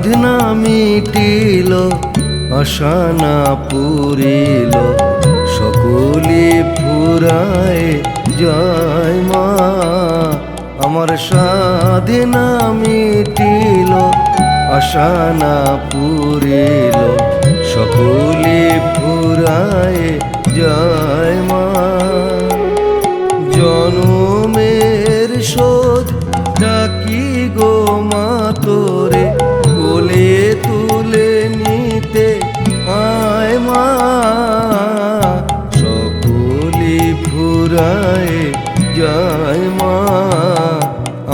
সাধনা মিটিল আশা না পুরিল। সকলে ফুরায় জয় মা, আমার সাধনা মিটিল আশা না পুরিল। সকলে ফুরায় জয় মা। জনমের শোধ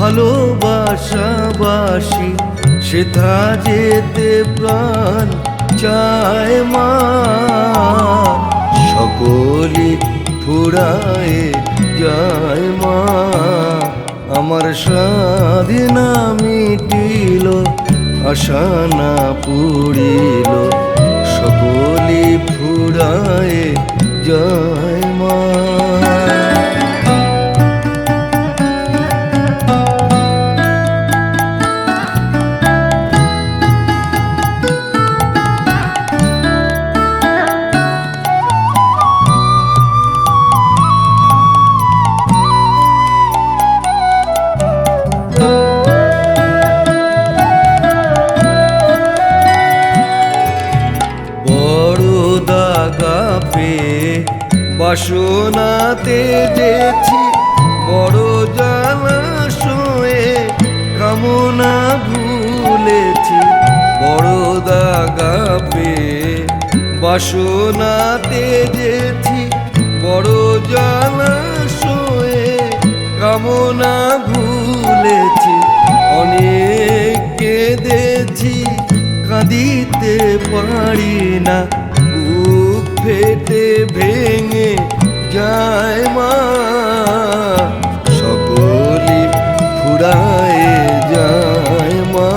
ভালোবাসাবাসি সেথা যেতে প্রাণ চায় মা। সকলি ফুরায় যায় মা। আমার স্বাধীনা মিটিল, আশা না পুরিল। সকলি ফুরায় যায় পেয়ে বাসনাতে যেছি বড় জ্বালা শোয়ে, কামনা ভুলেছি বড় দাগা পেয়ে। বাসনাতে যেছি বড় জ্বালা শোয়ে, কামনা ভুলেছি। অনেক কেঁদেছি, কাঁদিতে পারি না। ফেটে ভেঙে যায় মা। সকলি ফুরায় যায় মা।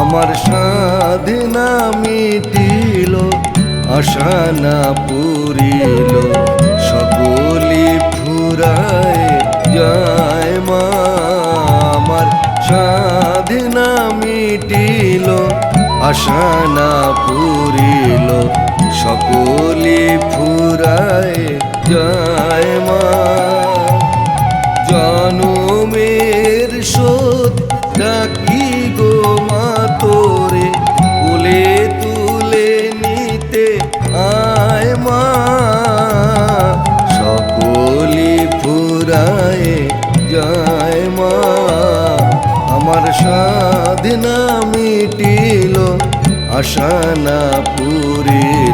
আমার সাধনা মিটিল, আশা না পুরিল। সকলি ফুরায় যায় মা। আমার সাধনা মিটিল, আশা না পুরিল। সকলি ফুরায় যায় মা। জনমের শোধ ডাকি গো মা তোরে বলে তুলে নিতে আয় মা। সকলে ফুরায় যায় মা। আমার সাধনা মিটিল আশা না পুরিল